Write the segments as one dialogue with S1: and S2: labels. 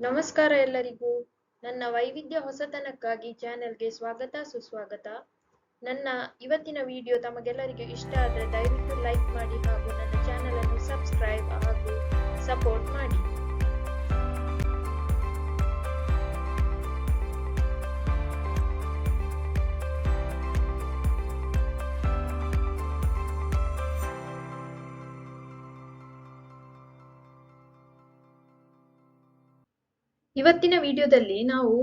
S1: ನಮಸ್ಕಾರ ಎಲ್ಲರಿಗೂ. ನನ್ನ ವೈವಿಧ್ಯ ಹೊಸತನಕ್ಕಾಗಿ ಚಾನೆಲ್ಗೆ ಸ್ವಾಗತ, ಸುಸ್ವಾಗತ. ನನ್ನ ಇವತ್ತಿನ ವಿಡಿಯೋ ತಮಗೆಲ್ಲರಿಗೂ ಇಷ್ಟ ಆದರೆ ದಯವಿಟ್ಟು ಲೈಕ್ ಮಾಡಿ ಹಾಗೂ ನನ್ನ ಚಾನೆಲ್ ಅನ್ನು ಸಬ್ಸ್ಕ್ರೈಬ್ ಹಾಗೂ ಸಪೋರ್ಟ್ ಮಾಡಿ. ಇವತ್ತಿನ ವಿಡಿಯೋದಲ್ಲಿ ನಾವು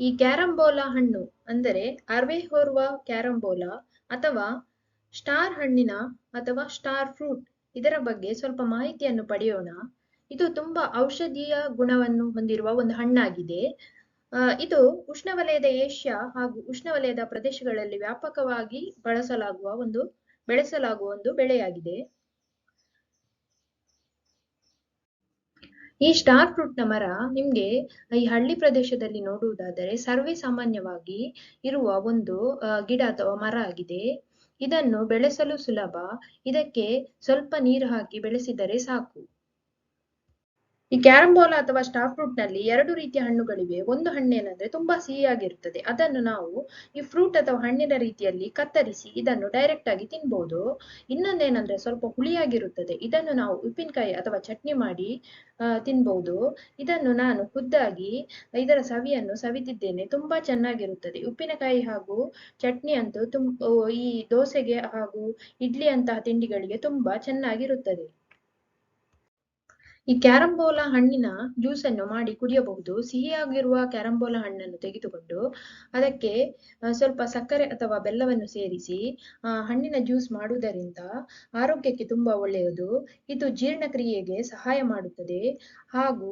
S1: ಈ ಕ್ಯಾರಂಬೋಲಾ ಹಣ್ಣು, ಅಂದರೆ ಅರ್ವೆಹೋರ್ವ ಕ್ಯಾರಂಬೋಲಾ ಅಥವಾ ಸ್ಟಾರ್ ಹಣ್ಣಿನ ಅಥವಾ ಸ್ಟಾರ್ ಫ್ರೂಟ್ ಇದರ ಬಗ್ಗೆ ಸ್ವಲ್ಪ ಮಾಹಿತಿಯನ್ನು ಪಡೆಯೋಣ. ಇದು ತುಂಬಾ ಔಷಧೀಯ ಗುಣವನ್ನು ಹೊಂದಿರುವ ಒಂದು ಹಣ್ಣಾಗಿದೆ. ಇದು ಉಷ್ಣವಲಯದ ಏಷ್ಯಾ ಹಾಗೂ ಉಷ್ಣವಲಯದ ಪ್ರದೇಶಗಳಲ್ಲಿ ವ್ಯಾಪಕವಾಗಿ ಬಳಸಲಾಗುವ ಒಂದು, ಬೆಳೆಸಲಾಗುವ ಒಂದು ಬೆಳೆಯಾಗಿದೆ. ಈ ಸ್ಟಾರ್ ಫ್ರೂಟ್ನ ಮರ ನಿಮ್ಗೆ ಈ ಹಳ್ಳಿ ಪ್ರದೇಶದಲ್ಲಿ ನೋಡುವುದಾದರೆ ಸರ್ವೇ ಸಾಮಾನ್ಯವಾಗಿ ಇರುವ ಒಂದು ಗಿಡ ಅಥವಾ ಮರ ಆಗಿದೆ. ಇದನ್ನು ಬೆಳೆಸಲು ಸುಲಭ. ಇದಕ್ಕೆ ಸ್ವಲ್ಪ ನೀರು ಹಾಕಿ ಬೆಳೆಸಿದರೆ ಸಾಕು. ಈ ಕ್ಯಾರಂಬೋಲಾ ಅಥವಾ ಸ್ಟಾರ್ ಫ್ರೂಟ್ನಲ್ಲಿ ಎರಡು ರೀತಿಯ ಹಣ್ಣುಗಳಿವೆ. ಒಂದು ಹಣ್ಣೇನಂದ್ರೆ ತುಂಬಾ ಸಿಹಿಯಾಗಿರುತ್ತದೆ. ಅದನ್ನು ನಾವು ಈ ಫ್ರೂಟ್ ಅಥವಾ ಹಣ್ಣಿನ ರೀತಿಯಲ್ಲಿ ಕತ್ತರಿಸಿ ಇದನ್ನು ಡೈರೆಕ್ಟ್ ಆಗಿ ತಿನ್ಬಹುದು ಇನ್ನೊಂದೇನಂದ್ರೆ ಸ್ವಲ್ಪ ಹುಳಿಯಾಗಿರುತ್ತದೆ. ಇದನ್ನು ನಾವು ಉಪ್ಪಿನಕಾಯಿ ಅಥವಾ ಚಟ್ನಿ ಮಾಡಿ ತಿನ್ಬಹುದು ಇದನ್ನು ನಾನು ಖುದ್ದಾಗಿ ಇದರ ಸವಿಯನ್ನು ಸವಿದಿದ್ದೇನೆ. ತುಂಬಾ ಚೆನ್ನಾಗಿರುತ್ತದೆ. ಉಪ್ಪಿನಕಾಯಿ ಹಾಗೂ ಚಟ್ನಿ ಅಂತೂ ಈ ದೋಸೆಗೆ ಹಾಗೂ ಇಡ್ಲಿ ಅಂತಹ ತಿಂಡಿಗಳಿಗೆ ತುಂಬಾ ಚೆನ್ನಾಗಿರುತ್ತದೆ. ಈ ಕ್ಯಾರಂಬೋಲಾ ಹಣ್ಣಿನ ಜ್ಯೂಸ್ ಅನ್ನು ಮಾಡಿ ಕುಡಿಯಬಹುದು. ಸಿಹಿಯಾಗಿರುವ ಕ್ಯಾರಂಬೋಲಾ ಹಣ್ಣನ್ನು ತೆಗೆದುಕೊಂಡು ಅದಕ್ಕೆ ಸ್ವಲ್ಪ ಸಕ್ಕರೆ ಅಥವಾ ಬೆಲ್ಲವನ್ನು ಸೇರಿಸಿ ಆ, ಹಣ್ಣಿನ ಜ್ಯೂಸ್ ಮಾಡುವುದರಿಂದ ಆರೋಗ್ಯಕ್ಕೆ ತುಂಬಾ ಒಳ್ಳೆಯದು. ಇದು ಜೀರ್ಣಕ್ರಿಯೆಗೆ ಸಹಾಯ ಮಾಡುತ್ತದೆ. ಹಾಗೂ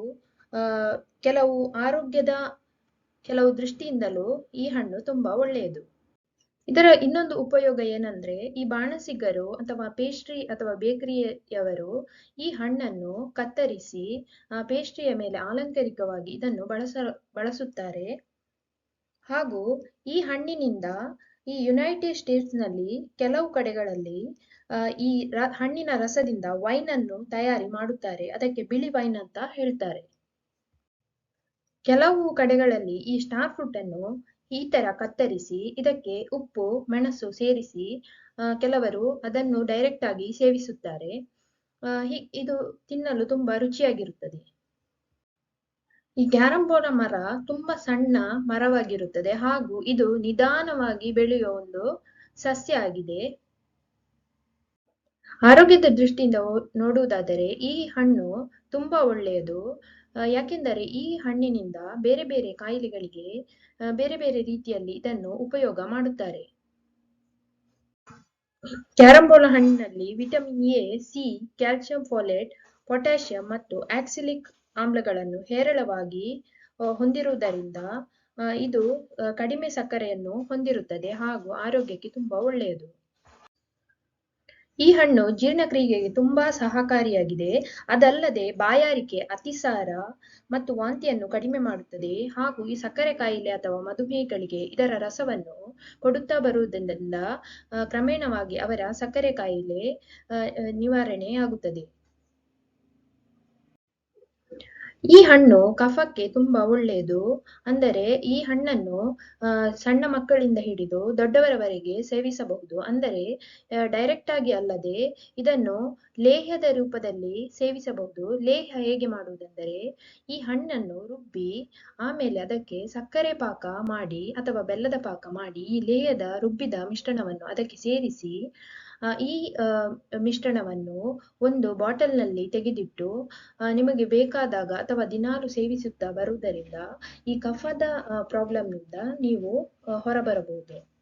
S1: ಕೆಲವು ಆರೋಗ್ಯದ ಕೆಲವು ದೃಷ್ಟಿಯಿಂದಲೂ ಈ ಹಣ್ಣು ತುಂಬಾ ಒಳ್ಳೆಯದು. ಇದರ ಇನ್ನೊಂದು ಉಪಯೋಗ ಏನಂದ್ರೆ, ಈ ಬಾಣಸಿಗರು ಅಥವಾ ಪೇಸ್ಟ್ರಿ ಅಥವಾ ಬೇಕರಿಯವರು ಈ ಹಣ್ಣನ್ನು ಕತ್ತರಿಸಿ ಪೇಸ್ಟ್ರಿಯ ಮೇಲೆ ಅಲಂಕಾರಿಕವಾಗಿ ಇದನ್ನು ಬಳಸ, ಬಳಸುತ್ತಾರೆ. ಹಾಗೂ ಈ ಹಣ್ಣಿನಿಂದ ಈ ಯುನೈಟೆಡ್ ಸ್ಟೇಟ್ಸ್ನಲ್ಲಿ ಕೆಲವು ಕಡೆಗಳಲ್ಲಿ ಈ ಹಣ್ಣಿನ ರಸದಿಂದ ವೈನ್ ಅನ್ನು ತಯಾರಿ ಮಾಡುತ್ತಾರೆ. ಅದಕ್ಕೆ ಬಿಳಿ ವೈನ್ ಅಂತ ಹೇಳ್ತಾರೆ. ಕೆಲವು ಕಡೆಗಳಲ್ಲಿ ಈ ಸ್ಟಾರ್ ಫ್ರೂಟ್ ಅನ್ನು ಈ ತರ ಕತ್ತರಿಸಿ, ಇದಕ್ಕೆ ಉಪ್ಪು, ಮೆಣಸು ಸೇರಿಸಿ ಕೆಲವರು ಅದನ್ನು ಡೈರೆಕ್ಟ್ ಆಗಿ ಸೇವಿಸುತ್ತಾರೆ. ಇದು ತಿನ್ನಲು ತುಂಬಾ ರುಚಿಯಾಗಿರುತ್ತದೆ. ಈ ಕ್ಯಾರಂಬೋಲಾ ಮರ ತುಂಬಾ ಸಣ್ಣ ಮರವಾಗಿರುತ್ತದೆ ಹಾಗೂ ಇದು ನಿಧಾನವಾಗಿ ಬೆಳೆಯುವ ಒಂದು ಸಸ್ಯ ಆಗಿದೆ. ಆರೋಗ್ಯದ ದೃಷ್ಟಿಯಿಂದ ನೋಡುವುದಾದರೆ ಈ ಹಣ್ಣು ತುಂಬಾ ಒಳ್ಳೆಯದು. ಯಾಕೆಂದರೆ ಈ ಹಣ್ಣಿನಿಂದ ಬೇರೆ ಬೇರೆ ಕಾಯಿಲೆಗಳಿಗೆ ಬೇರೆ ಬೇರೆ ರೀತಿಯಲ್ಲಿ ಇದನ್ನು ಉಪಯೋಗ ಮಾಡುತ್ತಾರೆ. ಕ್ಯಾರಂಬೋಲ ಹಣ್ಣಿನಲ್ಲಿ vitamin A, C, calcium folate potassium ಮತ್ತು ಆಕ್ಸಿಲಿಕ್ ಆಮ್ಲಗಳನ್ನು ಹೇರಳವಾಗಿ ಹೊಂದಿರುವುದರಿಂದ ಇದು ಕಡಿಮೆ ಸಕ್ಕರೆಯನ್ನು ಹೊಂದಿರುತ್ತದೆ ಹಾಗೂ ಆರೋಗ್ಯಕ್ಕೆ ತುಂಬಾ ಒಳ್ಳೆಯದು. ಈ ಹಣ್ಣು ಜೀರ್ಣಕ್ರಿಯೆಗೆ ತುಂಬಾ ಸಹಕಾರಿಯಾಗಿದೆ. ಅದಲ್ಲದೆ ಬಾಯಾರಿಕೆ ಅತಿಸಾರ ಮತ್ತು ವಾಂತಿಯನ್ನು ಕಡಿಮೆ ಮಾಡುತ್ತದೆ. ಹಾಗೂ ಈ ಸಕ್ಕರೆ ಕಾಯಿಲೆ ಅಥವಾ ಮಧುಮೇಹಗಳಿಗೆ ಇದರ ರಸವನ್ನು ಕೊಡುತ್ತಾ ಬರುವುದರಿಂದ ಕ್ರಮೇಣವಾಗಿ ಅವರ ಸಕ್ಕರೆ ಕಾಯಿಲೆ ನಿವಾರಣೆ ಆ, ಈ ಹಣ್ಣು ಕಫಕ್ಕೆ ತುಂಬಾ ಒಳ್ಳೆಯದು ಅಂದರೆ ಈ ಹಣ್ಣನ್ನು ಸಣ್ಣ ಮಕ್ಕಳಿಂದ ಹಿಡಿದು ದೊಡ್ಡವರವರೆಗೆ ಸೇವಿಸಬಹುದು. ಅಂದರೆ ಡೈರೆಕ್ಟ್ ಆಗಿ ಅಲ್ಲದೆ ಇದನ್ನು ಲೇಹ್ಯದ ರೂಪದಲ್ಲಿ ಸೇವಿಸಬಹುದು. ಲೇಹ್ಯ ಹೇಗೆ ಮಾಡುವುದೆಂದರೆ, ಈ ಹಣ್ಣನ್ನು ರುಬ್ಬಿ ಆಮೇಲೆ ಅದಕ್ಕೆ ಸಕ್ಕರೆ ಪಾಕ ಮಾಡಿ ಅಥವಾ ಬೆಲ್ಲದ ಪಾಕ ಮಾಡಿ ಈ ಲೇಹ್ಯದ ರುಬ್ಬಿದ ಮಿಶ್ರಣವನ್ನು ಅದಕ್ಕೆ ಸೇರಿಸಿ ಈ ಮಿಶ್ರಣವನ್ನು ಒಂದು ಬಾಟಲ್ನಲ್ಲಿ ತೆಗೆದಿಟ್ಟು ನಿಮಗೆ ಬೇಕಾದಾಗ ಅಥವಾ ದಿನಾಲು ಸೇವಿಸುತ್ತಾ ಬರುವುದರಿಂದ ಈ ಕಫದ ಪ್ರಾಬ್ಲಮ್ನಿಂದ ನೀವು ಹೊರಬರಬಹುದು.